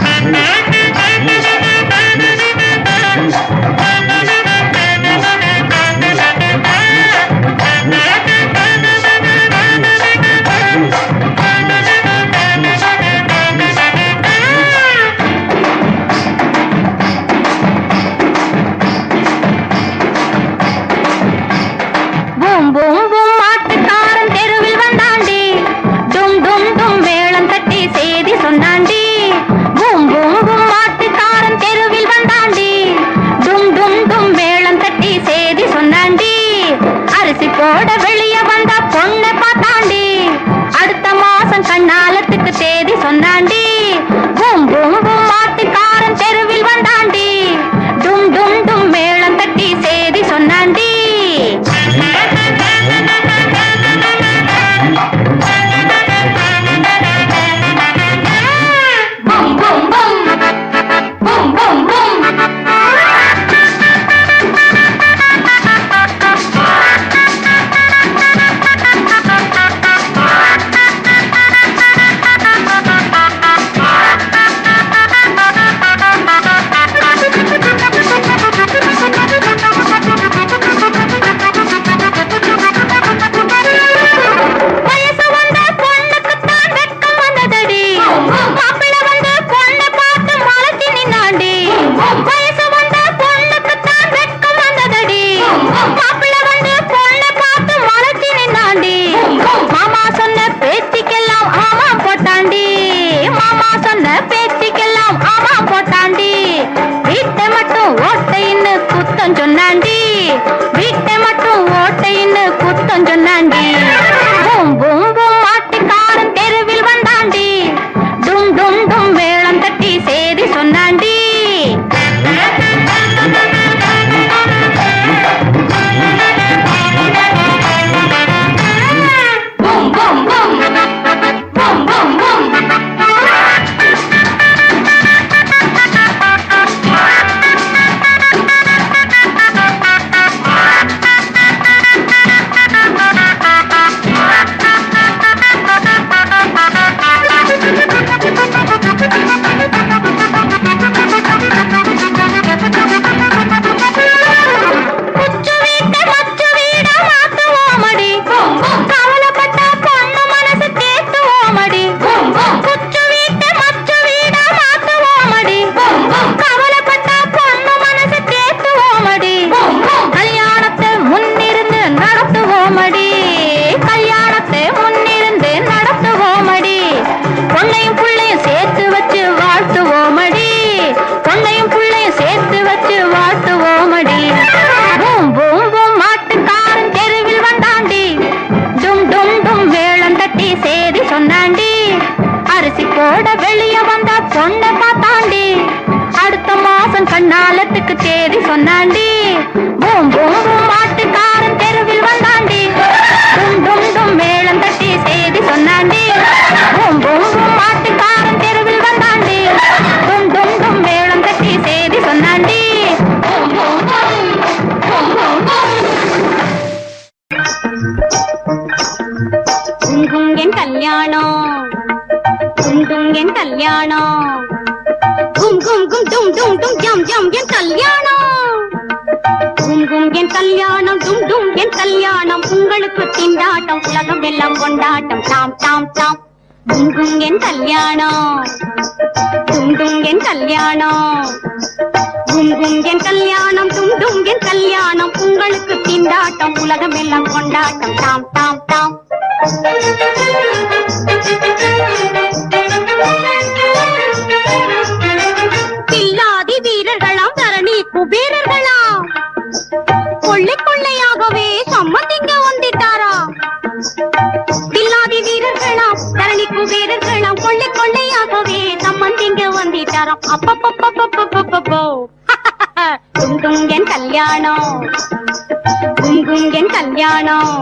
Boom கண்ணாலத்துக்கு தேதி சொன்னாண்டி. பூம் பூம் பூம் ஆட்டுக்காரன் தெருவில் வந்தாண்டி. டும் டும் டும் மேளம் தட்டி செய்தி சொன்னாண்டி. பூம் பூம் பூம் ஆட்டுக்காரன் தெருவில் வந்தாண்டி. டும் டும் டும் மேளம் தட்டி செய்தி சொன்னாண்டி. என் கல்யாணம். என் கல்யாணம். கும் கும் டும் டும் டும் ஜம் ஜம் என் கல்யாணம். கும் கும் என் கல்யாணம் டும் டும் என் கல்யாணம். உங்களுக்கு திண்டாட்டம் உலகம் எல்லாம் கொண்டாட்டம். டாம் டாம் தாம். குங்கும் என் கல்யாணம். டும் டும் என் கல்யாணம். குங்கும் என் கல்யாணம் டும் டும் என் கல்யாணம். உங்களுக்கு திண்டாட்டம் உலகம் எல்லாம் கொண்டாட்டம். தாம் தாம் தாம். வீரர்களா? கொள்ளை கொள்ளையாகவே சம்மந்திங்க வந்துட்டாரா? பில்லாதி வீரர்களா தரணி குபேரர்களாம் கொள்ளை கொள்ளையாகவே சம்மந்திங்க வந்துட்டாராம் அப்பப்பப்பப்பப்பப்பப்போ குங்குங்கன் கல்யாணம் குங்குங்கன் கல்யாணம்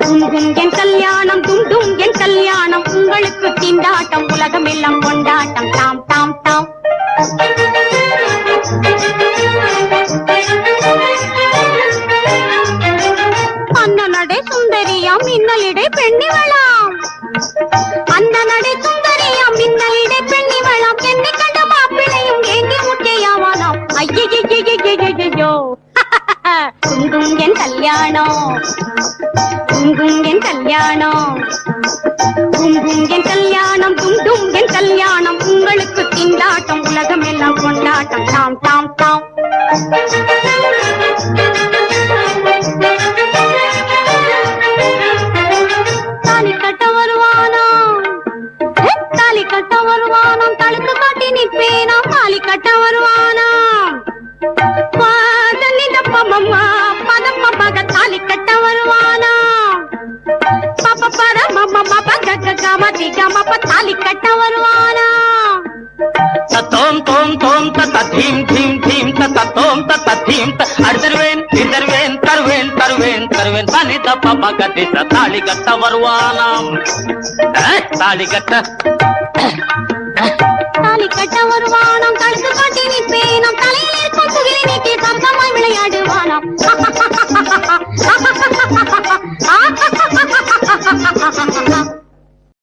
கும் என் கல்யாணம் டும் என் கல்யாணம். உங்களுக்கு திண்டாட்டம் உலகம் எல்லாம் கொண்டாட்டம். தாம் தாம் குங்குங்கன் கல்யாணம். குங்குங்கன் கல்யாணம். குங்குங்கன் கல்யாணம் தும் கக கம தி தாலி கட்ட வருவானா? தத்தோம் தோம் தோம் தத்த தீம் தீம் தீம் தத்த தோம் தத்த தீம் அடுத்தருவேன் இதருவேன் தருவேன் தருவேன் தருவேன். தனி தப்பா பகதி தாலி கட்ட வருவானாம். தாலி கட்ட.